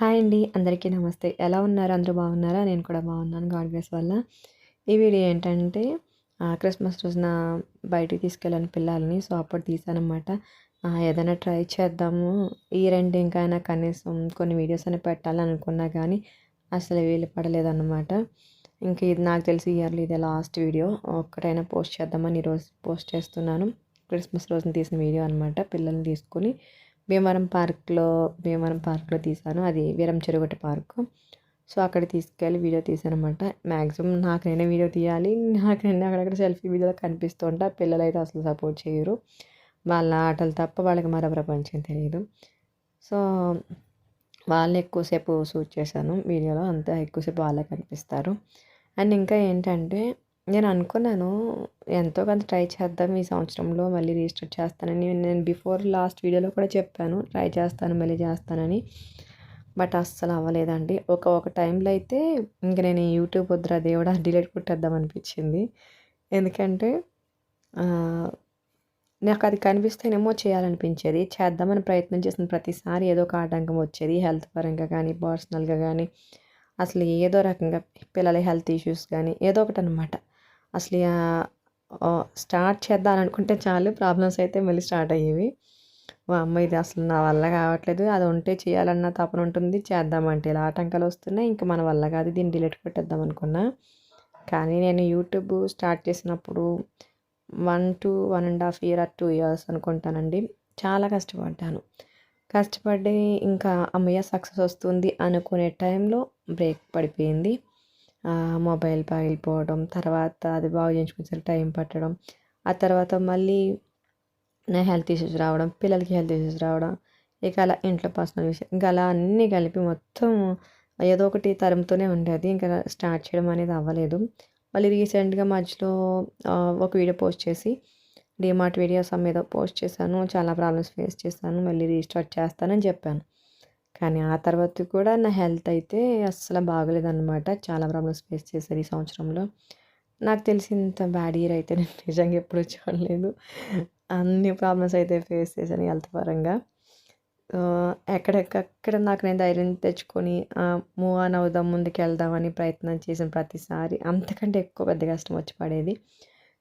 Hi అండి. అందరికీ నమస్తే. ఎలా ఉన్నారు? అందరూ బాగున్నారా? నేను కూడా బాగున్నాను. గాడ్ బ్లెస్ వల్ల ఈ వీడియో ఏంటంటే క్రిస్మస్ రోజున బయటికి తీసుకెళ్ళాను పిల్లల్ని సో అప్పుడు తీసానమాట ఏదైనా ట్రై చేద్దాము. ఈ రెండు ఇంకైనా కనీసం కొన్ని వీడియోస్ అని పెట్టాలని అనుకున్నా కానీ అసలు వీలు పడలేదన్నమాట. ఇంకా ఇది నాకు తెలిసి ఇయర్లీ ఇదే లాస్ట్ వీడియో. ఒక్కటైనా పోస్ట్ చేద్దామని ఈరోజు పోస్ట్ చేస్తున్నాను. క్రిస్మస్ రోజున తీసిన వీడియో అనమాట పిల్లల్ని తీసుకుని భీమవరం పార్క్లో భీమవరం పార్క్లో తీశాను. అది వీరం చెరుగొట్ట పార్క్. సో అక్కడ తీసుకెళ్ళి వీడియో తీసాను అనమాట మ్యాక్సిమం నాకు నేనే వీడియో తీయాలి. నాకు నేను అక్కడక్కడ సెల్ఫీ వీడియోలో కనిపిస్తూ ఉంటా. పిల్లలు అయితే అసలు సపోర్ట్ చేయరు. వాళ్ళ ఆటలు తప్ప వాళ్ళకి మరో ప్రపంచం తెలియదు. సో వాళ్ళు ఎక్కువసేపు షూట్ చేశాను వీడియోలో. అంతా ఎక్కువసేపు వాళ్ళే కనిపిస్తారు. అండ్ ఇంకా ఏంటంటే నేను అనుకున్నాను ఎంతో కొంత ట్రై చేద్దాం ఈ సంవత్సరంలో మళ్ళీ రీస్టార్ట్ చేస్తానని. నేను బిఫోర్ లాస్ట్ వీడియోలో కూడా చెప్పాను ట్రై చేస్తాను మళ్ళీ చేస్తానని. బట్ అస్సలు అవ్వలేదండి. ఒక ఒక టైంలో అయితే ఇంక నేను యూట్యూబ్ వద్దురా దేవుడా డిలీట్ కొట్టేద్దాం అనిపించింది. ఎందుకంటే నాకు అది కనిపిస్తేనేమో చేయాలనిపించేది. చేద్దామని ప్రయత్నం చేసిన ప్రతిసారి ఏదో ఒక ఆటంకం వచ్చేది. హెల్త్ పరంగా కానీ పర్సనల్గా కానీ అసలు ఏదో రకంగా పిల్లల హెల్త్ ఇష్యూస్ కానీ ఏదో ఒకటి అనమాట అసలు స్టార్ట్ చేద్దాం అనుకుంటే చాలు. ప్రాబ్లమ్స్ అయితే మళ్ళీ స్టార్ట్ అయ్యేవి. మా అమ్మ ఇది అసలు నా వల్ల కావట్లేదు. అది ఉంటే చేయాలన్న తపన ఉంటుంది. చేద్దామంటే ఇలా ఆటంకాలు వస్తున్నాయి. ఇంకా మన వల్ల కాదు. దీన్ని డిలీట్ పెట్టేద్దాం అనుకున్నా. కానీ నేను యూట్యూబ్ స్టార్ట్ చేసినప్పుడు one to one and half year or two years అనుకుంటానండి. చాలా కష్టపడ్డాను. కష్టపడి ఇంకా అమ్మయ్య సక్సెస్ వస్తుంది అనుకునే టైంలో బ్రేక్ పడిపోయింది. మొబైల్ పగిలిపోవడం తర్వాత అది బాగు చేయించుకునేసరికి టైం పట్టడం ఆ తర్వాత మళ్ళీ నా హెల్త్ ఇష్యూస్ రావడం పిల్లలకి హెల్త్ ఇష్యూస్ రావడం ఇక అలా ఇంట్లో పర్సనల్ విషయం ఇంకా అలా అన్నీ కలిపి మొత్తం ఏదో ఒకటి తరంతోనే ఉండేది. ఇంకా స్టార్ట్ చేయడం అనేది అవ్వలేదు. మళ్ళీ రీసెంట్గా మధ్యలో ఒక వీడియో పోస్ట్ చేసి డిమార్ట్ వీడియోస్ మీద పోస్ట్ చేశాను చాలా ప్రాబ్లమ్స్ ఫేస్ చేశాను మళ్ళీ రీస్టార్ట్ చేస్తానని చెప్పాను. కానీ ఆ తర్వాత కూడా నా హెల్త్ అయితే అస్సలు బాగలేదన్నమాట. చాలా ప్రాబ్లమ్స్ ఫేస్ చేశారు ఈ సంవత్సరంలో. నాకు తెలిసినంత బ్యాడ్ ఇయర్ అయితే నేను నిజంగా ఎప్పుడు చూడలేదు. అన్ని ప్రాబ్లమ్స్ అయితే ఫేస్ చేశాను హెల్త్ పరంగా. ఎక్కడెక్కడ నాకు నేను ధైర్యం తెచ్చుకొని మూవ్ ఆన్ అవుదాం ముందుకు వెళ్దామని ప్రయత్నం చేసిన ప్రతిసారి అంతకంటే ఎక్కువ పెద్ద కష్టం వచ్చి పడేది.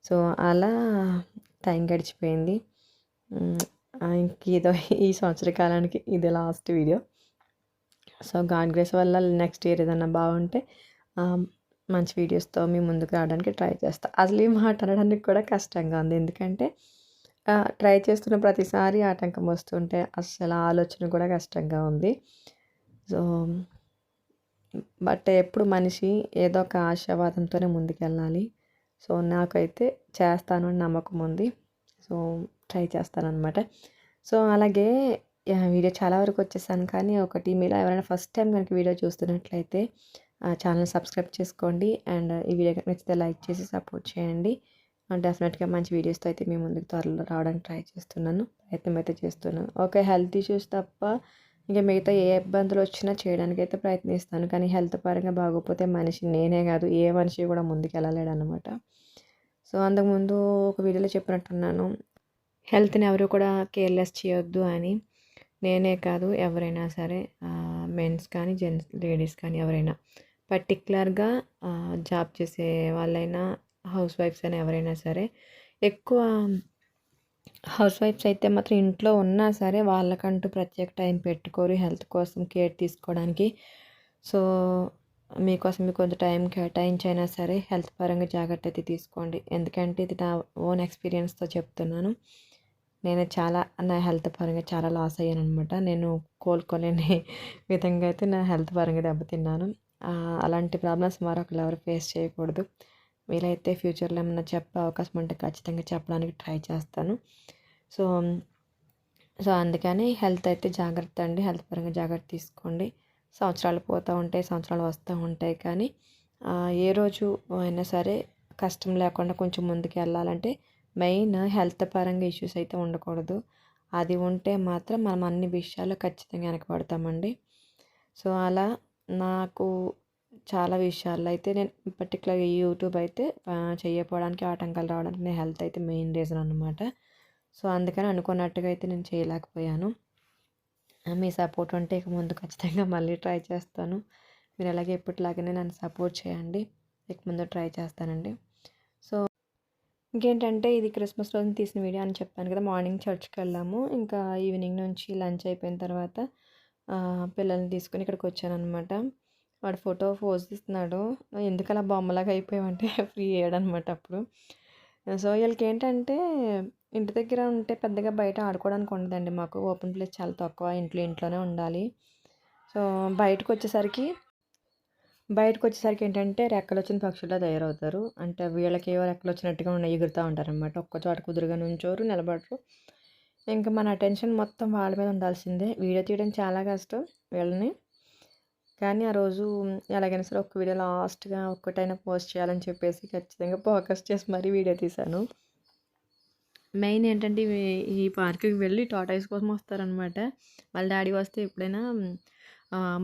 సో అలా టైం గడిచిపోయింది. ఇంకేదో ఈ సంవత్సర కాలానికి ఇది last video. So god grace వల్ల నెక్స్ట్ ఇయర్ ఏదన్నా బాగుంటే మంచి వీడియోస్తో మీ ముందుకు రావడానికి ట్రై చేస్తాను అసలు ఈ మాట అనడానికి కూడా కష్టంగా ఉంది. ఎందుకంటే ట్రై చేస్తున్న ప్రతిసారి ఆటంకం వస్తుంటే అసలు ఆలోచన కూడా కష్టంగా ఉంది. సో బట్ ఎప్పుడు మనిషి ఏదో ఒక ఆశావాదంతోనే ముందుకెళ్ళాలి. సో నాకైతే చేస్తాను అని నమ్మకం ఉంది. సో ట్రై చేస్తానన్నమాట. సో అలాగే వీడియో చాలా వరకు వచ్చేసాను. కానీ ఒకటి మీలో ఎవరైనా ఫస్ట్ టైం కనుక వీడియో చూస్తున్నట్లయితే ఛానల్ సబ్స్క్రైబ్ చేసుకోండి. అండ్ ఈ వీడియో నచ్చితే లైక్ చేసి సపోర్ట్ చేయండి. డెఫినెట్గా మంచి వీడియోస్తో అయితే మీ ముందుకు త్వరలో రావడానికి ట్రై చేస్తున్నాను. ప్రయత్నం అయితే చేస్తున్నాను. ఓకే హెల్త్ ఇష్యూస్ తప్ప ఇంకా మిగతా ఏ ఇబ్బందులు వచ్చినా చేయడానికి అయితే ప్రయత్నిస్తాను. కానీ హెల్త్ పరంగా బాగోకపోతే మనిషి నేనే కాదు ఏ మనిషి కూడా ముందుకు వెళ్ళలేడు అనమాట సో అంతకుముందు ఒక వీడియోలో చెప్పినట్టున్నాను. హెల్త్ని ఎవరు కూడా కేర్లెస్ చేయొద్దు అని. నేనే కాదు ఎవరైనా సరే మెన్స్ కానీ జెంట్స్ లేడీస్ కానీ ఎవరైనా పర్టికులర్గా జాబ్ చేసే వాళ్ళైనా హౌస్ వైఫ్స్ అయినా ఎవరైనా సరే ఎక్కువ హౌస్ వైఫ్స్ అయితే మాత్రం ఇంట్లో ఉన్నా సరే వాళ్ళకంటూ ప్రత్యేక టైం పెట్టుకోరు హెల్త్ కోసం కేర్ తీసుకోవడానికి. సో మీకోసం మీకు కొంత టైం కేటాయించైనా సరే హెల్త్ పరంగా జాగ్రత్త అయితే తీసుకోండి. ఎందుకంటే ఇది నా ఓన్ ఎక్స్పీరియన్స్తో చెప్తున్నాను. నేను చాలా నా హెల్త్ పరంగా చాలా లాస్ అయ్యాను అనమాట నేను కోలుకోలేని విధంగా అయితే నా హెల్త్ పరంగా దెబ్బతిన్నాను. అలాంటి ప్రాబ్లమ్స్ మరొకరు ఎవరు ఫేస్ చేయకూడదు. వీలైతే ఫ్యూచర్లో ఏమైనా చెప్పే అవకాశం ఉంటే ఖచ్చితంగా చెప్పడానికి ట్రై చేస్తాను. సో సో అందుకని హెల్త్ అయితే జాగ్రత్త అండి. హెల్త్ పరంగా జాగ్రత్త తీసుకోండి. సంవత్సరాలు పోతూ ఉంటాయి సంవత్సరాలు వస్తూ ఉంటాయి కానీ ఏ రోజు అయినా సరే కష్టం లేకుండా కొంచెం ముందుకు వెళ్ళాలంటే మెయిన్ హెల్త్ పరంగా ఇష్యూస్ అయితే ఉండకూడదు. అది ఉంటే మాత్రం మనం అన్ని విషయాల్లో ఖచ్చితంగా వెనకబడతామండి సో అలా నాకు చాలా విషయాల్లో అయితే నేను పర్టికులర్గా యూట్యూబ్ అయితే చేయకపోవడానికి ఆటంకాలు రావడానికి నేను హెల్త్ అయితే మెయిన్ రీజన్ అనమాట సో అందుకని అనుకున్నట్టుగా అయితే నేను చేయలేకపోయాను. మీ సపోర్ట్ ఉంటే ఇక ముందు ఖచ్చితంగా మళ్ళీ ట్రై చేస్తాను. మీరు అలాగే ఎప్పటిలాగానే నన్ను సపోర్ట్ చేయండి. ఇక ముందు ట్రై చేస్తానండి. ఇంకేంటంటే ఇది క్రిస్మస్ రోజున తీసిన వీడియో అని చెప్పాను కదా మార్నింగ్ చర్చ్కి వెళ్ళాము. ఇంకా ఈవినింగ్ నుంచి లంచ్ అయిపోయిన తర్వాత పిల్లల్ని తీసుకుని ఇక్కడికి వచ్చాను అనమాట వాడు ఫోటో పోజ్ ఇస్తున్నాడు ఎందుకు అలా బొమ్మలాగా అయిపోయామంటే ఫ్రీ అయ్యాడనమాట అప్పుడు. సో వీళ్ళకి ఏంటంటే ఇంటి దగ్గర ఉంటే పెద్దగా బయట ఆడుకోవడానికి ఉండదండి మాకు. ఓపెన్ ప్లేస్ చాలా తక్కువ ఇంట్లో ఇంట్లోనే ఉండాలి. సో బయటకు వచ్చేసరికి బయటకు వచ్చేసరికి ఏంటంటే రెక్కలు వచ్చిన పక్షుల్లో తయారవుతారు. అంటే వీళ్ళకి ఏవో రెక్కలు వచ్చినట్టుగా ఉన్న ఎగురుతూ ఉంటారనమాట ఒక్క చోట కుదురుగా నుంచోరు నిలబడరు. ఇంకా మన అటెన్షన్ మొత్తం వాళ్ళ మీద ఉండాల్సిందే. వీడియో తీయడం చాలా కష్టం వీళ్ళని. కానీ ఆ రోజు ఎలాగైనా సరే ఒక్క వీడియో లాస్ట్గా ఒక్కటైనా పోస్ట్ చేయాలని చెప్పేసి ఖచ్చితంగా ఫోకస్ చేసి మరీ వీడియో తీశాను. మెయిన్ ఏంటంటే ఈ పార్క్కి వెళ్ళి టాటాయిస్ కోసం వస్తారనమాట వాళ్ళ డాడీ వస్తే ఎప్పుడైనా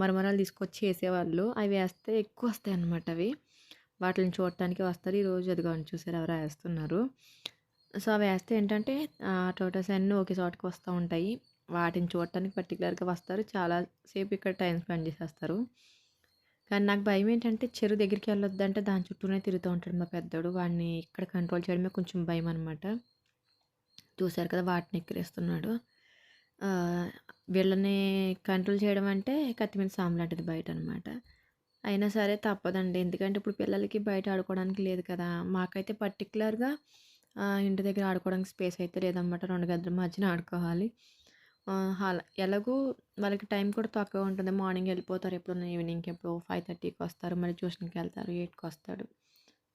మరమరాలు తీసుకొచ్చి వేసేవాళ్ళు. అవి వేస్తే ఎక్కువ వస్తాయి అన్నమాట అవి. వాటిని చూడటానికి వస్తారు. ఈరోజు అదిగో చూసారు ఎవరు వేస్తున్నారు. సో అవి వేస్తే ఏంటంటే టోటల్స్ అన్నీ ఒకే చోటకి వస్తూ ఉంటాయి. వాటిని చూడటానికి పర్టికులర్గా వస్తారు. చాలాసేపు ఇక్కడ టైం స్పెండ్ చేసేస్తారు. కానీ నాకు భయం ఏంటంటే చెరువు దగ్గరికి వెళ్ళొద్దంటే దాని చుట్టూనే తిరుగుతూ ఉంటాడు మా పెద్దోడు. వాడిని ఇక్కడ కంట్రోల్ చేయడమే కొంచెం భయం అనమాట చూశారు కదా వాటిని ఎక్కిరేస్తున్నాడు. వీళ్ళని కంట్రోల్ చేయడం అంటే కత్తి మీద సాము లాంటిది బయట అనమాట అయినా సరే తప్పదండి. ఎందుకంటే ఇప్పుడు పిల్లలకి బయట ఆడుకోవడానికి లేదు కదా. మాకైతే పర్టికులర్గా ఇంటి దగ్గర ఆడుకోవడానికి స్పేస్ అయితే లేదన్నమాట రెండు గదుల మధ్యన ఆడుకోవాలి. అలా ఎలాగూ వాళ్ళకి టైం కూడా తక్కువ ఉంటుంది. మార్నింగ్ వెళ్ళిపోతారు. ఎప్పుడు ఈవినింగ్కి ఎప్పుడు ఫైవ్ థర్టీకి వస్తారు. మళ్ళీ ట్యూషన్కి వెళ్తారు. ఎయిట్కి వస్తాడు.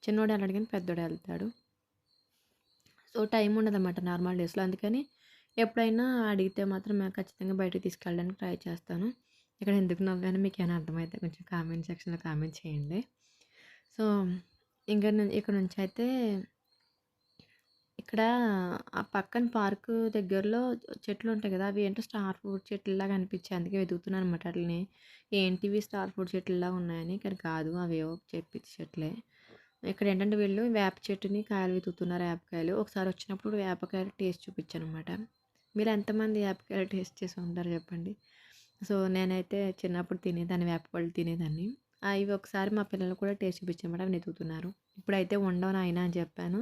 చిన్నోడు వెళ్ళాడు కానీ పెద్దోడు వెళ్తాడు. సో టైం ఉండదన్నమాట నార్మల్ డేస్లో. అందుకని ఎప్పుడైనా అడిగితే మాత్రం మేము ఖచ్చితంగా బయటకు తీసుకెళ్ళడానికి ట్రై చేస్తాను. ఇక్కడ ఎందుకు నవ్వాను మీకు ఏమైనా అర్థమైతే కొంచెం కామెంట్ సెక్షన్లో కామెంట్ చేయండి. సో ఇంకా ఇక్కడ నుంచి అయితే ఇక్కడ ఆ పక్కన పార్క్ దగ్గరలో చెట్లు ఉంటాయి కదా అవి ఏంటో స్టార్ ఫ్రూట్ చెట్లులాగా అనిపించాయి. అందుకే వెతుకుతున్నాను అనమాట వాటిని ఏంటివి స్టార్ ఫ్రూట్ చెట్లులా ఉన్నాయని ఇక్కడ కాదు అవేవో చెప్పి చెట్లే. ఇక్కడ ఏంటంటే వీళ్ళు వేప చెట్టుని కాయలు వెతుకుతున్నారు వేపకాయలు. ఒకసారి వచ్చినప్పుడు వేపకాయలు టేస్ట్ చూపించాను అనమాట మీరు ఎంతమంది యాపికాయలు టేస్ట్ చేసి ఉంటారు చెప్పండి. సో నేనైతే చిన్నప్పుడు తినేదాన్ని వేపపళ్ళు తినేదాన్ని. అవి ఒకసారి మా పిల్లలు కూడా టేస్ట్ చూపించమాట అవి వెతుకుతున్నారు. ఇప్పుడైతే ఉండవు నాయన అని చెప్పాను.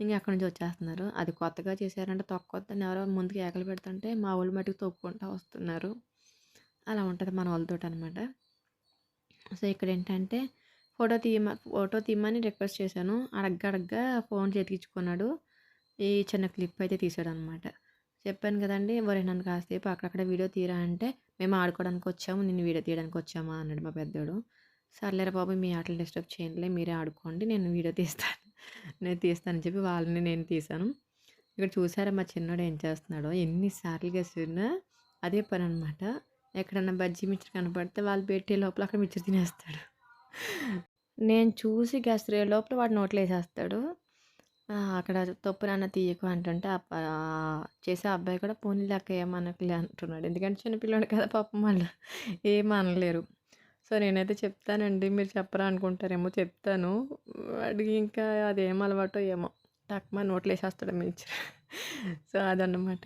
ఇంకా అక్కడి నుంచి వచ్చేస్తున్నారు. అది కొత్తగా చేశారంటే తొక్కొద్దని ఎవరో ముందుకు ఏకలు పెడుతుంటే మా వాళ్ళు మటుకు తొక్కుకుంటూ వస్తున్నారు. అలా ఉంటుంది మన వాళ్ళతో అనమాట సో ఇక్కడ ఏంటంటే ఫోటో తీయమ ఫోటో తీయమని రిక్వెస్ట్ చేశాను. అడగ్గా అడగ్గా ఫోన్ చేతికిచ్చుకున్నాడు. ఈ చిన్న క్లిప్ అయితే తీసాడు అనమాట చెప్పాను కదండి ఎవరైనా నన్ను కాసేపు అక్కడక్కడ వీడియో తీరా అంటే మేము ఆడుకోవడానికి వచ్చాము నేను వీడియో తీయడానికి వచ్చామా? అన్నాడు మా పెద్దోడు. సర్లేరా బాబు మీ ఆటలు డిస్టర్బ్ చేయండిలే మీరే ఆడుకోండి నేను వీడియో తీస్తాను నేను తీస్తానని చెప్పి వాళ్ళని నేను తీశాను. ఇక్కడ చూసారా మా చిన్నోడు ఏం చేస్తున్నాడో ఎన్నిసార్లు చేసినా అదే పని అనమాట ఎక్కడన్నా బజ్జీ మిక్చర్ కనపడితే వాళ్ళు పెట్టే లోపల అక్కడ మిక్చర్ తినేస్తాడు. నేను చూసి గసిరే లోపల వాడు నోట్లో వేసేస్తాడు. అక్కడ తప్పు నాన్న తీయకు అంటుంటే ఆ ఆ చేసే అబ్బాయి కూడా పోనీ లెక్క ఏమనకులే అంటున్నాడు. ఎందుకంటే చిన్నపిల్లడు కదా పాపం వాళ్ళు. ఏం అనలేరు. సో నేనైతే చెప్తానండి మీరు చెప్పరా అనుకుంటారేమో చెప్తాను. వాడికి ఇంకా అదేం అలవాటో ఏమో. టక్మా నోట్లో వేసేస్తాడు మిర్చి సో అదన్నమాట.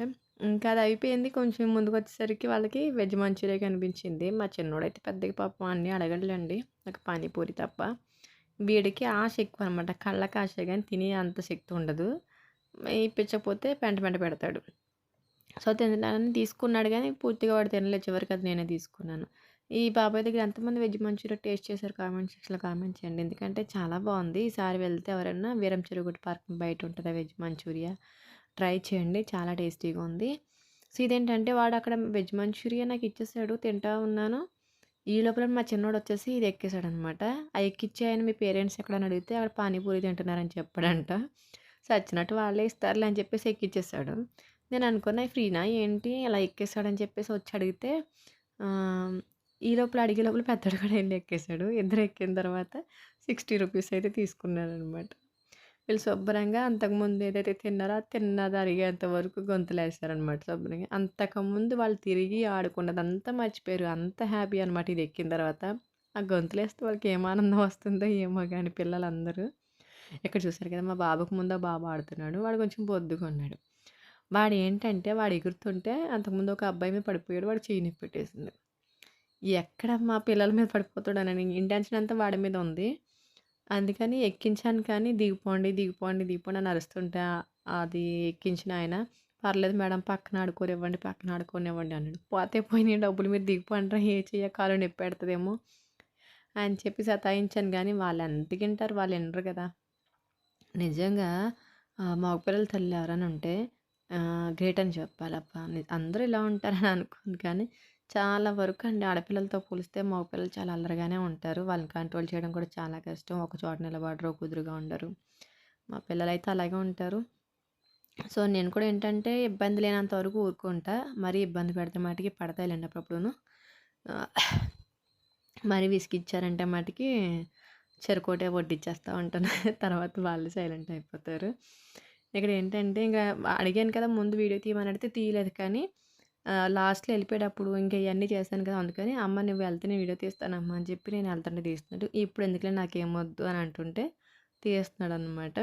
ఇంకా అది అయిపోయింది. కొంచెం ముందుకు వచ్చేసరికి వాళ్ళకి వెజ్ మంచూరియా కనిపించింది. మా చిన్నోడైతే పెద్దగా పాపం అన్నీ అడగడులేండి. ఒక పానీపూరి తప్ప. వీడికి ఆశ ఎక్కువ అనమాట కళ్ళకి ఆశ కానీ తినే అంత శక్తి ఉండదు. ఇప్పించకపోతే పెంట పెంట పెడతాడు. సో తినడానికి తీసుకున్నాడు కానీ పూర్తిగా వాడు తినలేదు. చివరికి అది నేనే తీసుకున్నాను. ఈ బాబాయ్ దగ్గర ఎంతమంది వెజ్ మంచూరియా టేస్ట్ చేశారు కామెంట్ సెక్షన్లో కామెంట్ చేయండి. ఎందుకంటే చాలా బాగుంది. ఈసారి వెళ్తే ఎవరైనా వీరం చెరుగుడు పార్క్ బయట ఉంటుంది వెజ్ మంచూరియా? ట్రై చేయండి. చాలా టేస్టీగా ఉంది. సో ఇదేంటంటే వాడు అక్కడ వెజ్ మంచూరియా నాకు ఇచ్చేసాడు. తింటా ఉన్నాను. ఈ లోపల మా చిన్నోడు వచ్చేసి ఇది ఎక్కేసాడు అనమాట ఆ ఆయన మీ పేరెంట్స్ ఎక్కడని అడిగితే అక్కడ పానీపూరి తింటున్నారని చెప్పాడంట. సచ్చినట్టు వాళ్ళే ఇస్తారులే అని చెప్పేసి ఎక్కిచ్చేసాడు నేను అనుకున్నా ఫ్రీనా? ఏంటి? అలా ఎక్కేసాడని చెప్పేసి వచ్చి అడిగితే ఈ లోపల అడిగే లోపల పెద్దడు కూడా వెళ్ళి ఎక్కేసాడు ఇద్దరు ఎక్కిన తర్వాత సిక్స్టీ రూపీస్ అయితే తీసుకున్నాడనమాట వీళ్ళు శుభ్రంగా అంతకుముందు ఏదైతే తిన్నారో అది తిన్నది అరిగేంత వరకు గొంతులు శుభ్రంగా. అంతకుముందు వాళ్ళు తిరిగి ఆడుకున్నది అంతా మర్చిపోయారు. అంత హ్యాపీ అనమాట ఇది ఎక్కిన తర్వాత. ఆ గొంతులేస్తే వాళ్ళకి ఏం ఆనందం వస్తుందో ఏమో కానీ పిల్లలందరూ. ఇక్కడ చూసారు కదా మా బాబుకు ముందు ఆ బాబు ఆడుతున్నాడు. వాడు కొంచెం బొద్దుగా ఉన్నాడు. వాడు ఏంటంటే వాడు ఎగురుతుంటే అంతకుముందు ఒక అబ్బాయి మీద పడిపోయాడు. వాడు చేయి నొప్పి పెట్టేసింది. ఎక్కడ మా పిల్లల మీద పడిపోతాడనని ఇంటెన్షన్ అంతా వాడి మీద ఉంది. అందుకని ఎక్కించాను కానీ దిగిపోండి దిగిపోండి దిగిపోండి అని అరుస్తుంటే అది ఎక్కించిన ఆయన పర్లేదు మేడం పక్కన ఆడుకోనివ్వండి పక్కన ఆడుకోనివ్వండి అన్నాడు. పోతే పోయినాయి డబ్బులు మీరు దిగిపోండి ఏ చెయ్య కాలు నొప్పి పెడుతుందేమో అని చెప్పి సతాయించాను. కానీ వాళ్ళు ఎంత తింటారు వాళ్ళు వినరు కదా. నిజంగా ఆ, మగపిల్లల తల్లి ఎవరైనా ఉంటే గ్రేట్ అని చెప్పాలప్ప అందరూ ఇలా ఉంటారని అనుకోను కానీ చాలా వరకు అండి ఆడపిల్లలతో పోలిస్తే మగపిల్లలు చాలా అల్లరిగానే ఉంటారు. వాళ్ళని కంట్రోల్ చేయడం కూడా చాలా కష్టం. ఒక చోట నిలబడరు కుదురుగా ఉండరు. మా పిల్లలు అయితే అలాగే ఉంటారు. సో నేను కూడా ఏంటంటే ఇబ్బంది లేనంత వరకు ఊరుకుంటా. మరీ ఇబ్బంది పెడితే మాటికి పడతాయి లేండి ఆ, మరీ విసిగిచ్చారంటే మాటికి చెరుకోటే వడ్డిచ్చేస్తూ ఉంటాను. తర్వాత వాళ్ళు సైలెంట్ అయిపోతారు. ఇక్కడ ఏంటంటే ఇంకా అడిగాను కదా ముందు వీడియో తీయమని అడిగితే తీయలేదు కానీ లాస్ట్లో వెళ్ళిపోయేటప్పుడు ఇంకా ఇవన్నీ చేశాను కదా అందుకని అమ్మ నువ్వు వెళ్తే నేను వీడియో తీస్తానమ్మా అని చెప్పి నేను వెళ్తుంటే తీస్తున్నాడు. ఇప్పుడు ఎందుకులే నాకేమొద్దు అని అంటుంటే తీస్తున్నాడు అనమాట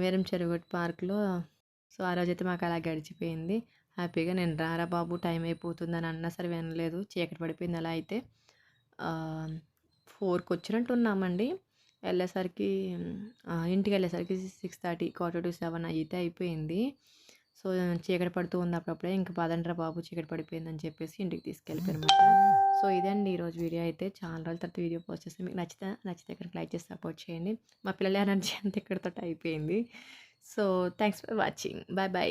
వీరం చెరుగొట్టు పార్క్లో సో ఆ రోజైతే మాకు అలా గడిచిపోయింది. హ్యాపీగా నేను రారా బాబు టైం అయిపోతుందని అన్నా సరే వినలేదు. చీకటి పడిపోయింది అలా అయితే. ఫోర్కి వచ్చినట్టు ఉన్నామండి. వెళ్ళేసరికి ఇంటికి వెళ్ళేసరికి six thirty quarter to seven అయితే అయిపోయింది. సో చీకటి పడుతూ ఉంది అప్పుడప్పుడే ఇంక పదండ్రా బాబు చీకటి పడిపోయింది అని చెప్పేసి ఇంటికి తీసుకెళ్ళిపోయానమాట సో ఇదండి ఈరోజు వీడియో అయితే. చాలా రోజుల తర్వాత వీడియో పోస్ట్ చేస్తే మీకు నచ్చితే నచ్చితే ఇక్కడికి లైక్ చేసి సపోర్ట్ చేయండి. మా పిల్లల ఎనర్జీ అంతా ఇక్కడితో అయిపోయింది. So thanks for watching bye bye